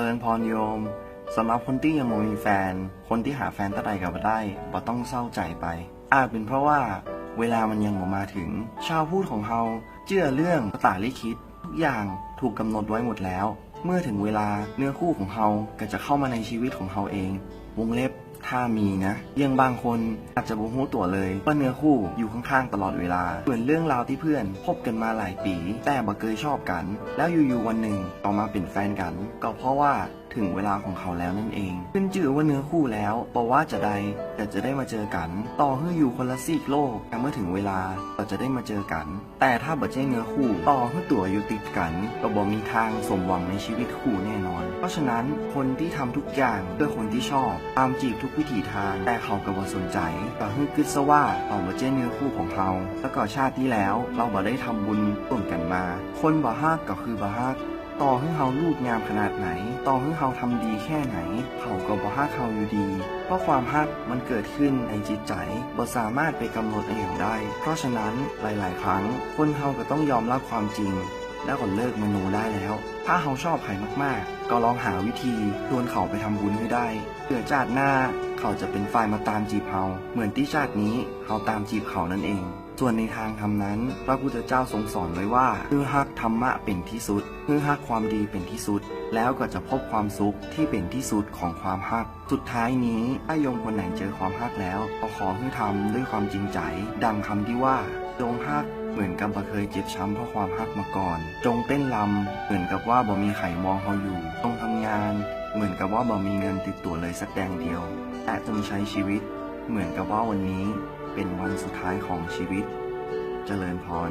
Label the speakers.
Speaker 1: ริญพรโยมสำหรับคนที่ยังไม่มีแฟน คนที่หาแฟนตั้งใดกับได้บ่ต้องเศร้าใจไป อาจเป็นเพราะว่าเวลามันยังบ่มาถึง ชาวพูดของเฮาเชื่อเรื่องตาลิคิด ทุกอย่างถูกกำหนดไว้หมดแล้ว เมื่อถึงเวลาเนื้อคู่ของเฮาก็จะเข้ามาในชีวิตของเฮาเอง วงเล็บ ถ้ามีนะยังบางคนอาจจะบ่รู้ตัวเลยว่าเนื้อคู่อยู่ข้างๆตลอดเวลาเหมือนเรื่องราวที่เพื่อนพบกันมาหลายปี แต่บ่เคยชอบกัน แล้วอยู่ๆวันหนึ่งต่อมาเป็นแฟนกัน ก็เพราะว่า ถึงเวลาของเขาแล้วนั่นเองขึ้นชื่อว่าเนื้อคู่แล้วบอกว่าจะใดแต่จะได้มาเจอกัน ต่อให้อยู่คนละซีกโลกแต่เมื่อถึงเวลาก็จะได้มาเจอกัน แต่ถ้าบ่ใช่เนื้อคู่ ต่อให้ตัวอยู่ติดกันก็บ่มีทางสมหวังในชีวิตคู่แน่นอน เพราะฉะนั้นคนที่ทำทุกอย่างเพื่อคนที่ชอบตามจีบทุกวิถีทางแต่เขาก็บ่สนใจก็ให้คิดซะว่าเราบ่ใช่เนื้อคู่ของเขาแล้วก็ชาติที่แล้วเราบ่ได้ทำบุญร่วมกันมา คนบ่ฮักก็คือบ่ฮัก ต่อให้เขาลูกงามขนาดไหน ต่อให้เขาทำดีแค่ไหนเขาก็บ่ฮักเขาอยู่ดี เพราะความฮักมันเกิดขึ้นในจิตใจบ่สามารถไปกำหนดเองได้ เพราะฉะนั้นหลาย ๆ ครั้ง คนเขาก็ต้องยอมรับความจริงแล้วก็เลิกมโนได้แล้ว ถ้าเขาชอบใครมากๆ ก็ลองหาวิธีชวนเขาไปทำบุญให้ได้เผื่อชาติหน้าเขาจะเป็นฝ่ายมาตามจีบเขาเหมือนที่ชาตินี้เขาตามจีบเขานั่นเอง ส่วนในทางธรรมนั้น พระพุทธเจ้าทรงสอนไว้ว่าคือฮักธรรมะเป็นที่สุดคือฮักความดีเป็นที่สุด แล้วก็จะพบความสุขที่เป็นที่สุดของความฮัก สุดท้ายนี้ถ้าโยมคนไหนเจอความฮักแล้วก็ขอให้ทำด้วยความจริงใจ ดังคำที่ว่าจงฮักเหมือนกับเคยเจ็บช้ำเพราะความฮักมาก่อน จงเต้นลำเหมือนกับว่าบ่มีใครมองเขาอยู่จงทำงาน เหมือนกับว่าบ่มีเงินติดตัวเลยสักแดงเดียวแต่จงใช้ชีวิต เหมือนกับว่าวันนี้เป็นวันสุดท้ายของชีวิต เจริญพร